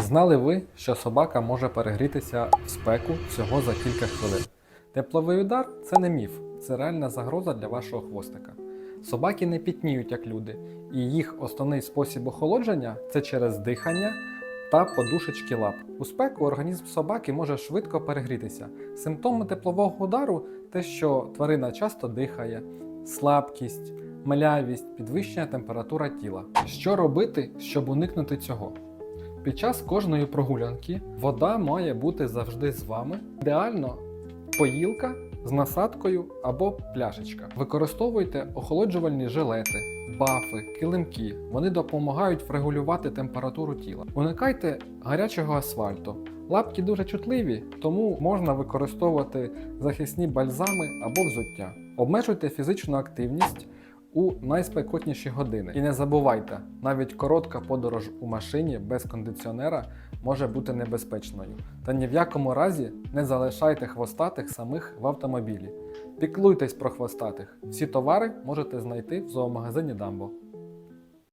Знали ви, що собака може перегрітися в спеку всього за кілька хвилин? Тепловий удар це не міф, це реальна загроза для вашого хвостика. Собаки не пітніють як люди, і їх основний спосіб охолодження це через дихання та подушечки лап. У спеку організм собаки може швидко перегрітися. Симптоми теплового удару те, що тварина часто дихає, слабкість, млявість, підвищення температура тіла. Що робити, щоб уникнути цього? Під час кожної прогулянки вода має бути завжди з вами. Ідеально поїлка з насадкою або пляшечка. Використовуйте охолоджувальні жилети, бафи, килимки. Вони допомагають врегулювати температуру тіла. Уникайте гарячого асфальту. Лапки дуже чутливі, тому можна використовувати захисні бальзами або взуття. Обмежуйте фізичну активність у найспекотніші години. І не забувайте, навіть коротка подорож у машині без кондиціонера може бути небезпечною. Та ні в якому разі не залишайте хвостатих самих в автомобілі. Піклуйтесь про хвостатих. Всі товари можете знайти в зоомагазині Дамбо.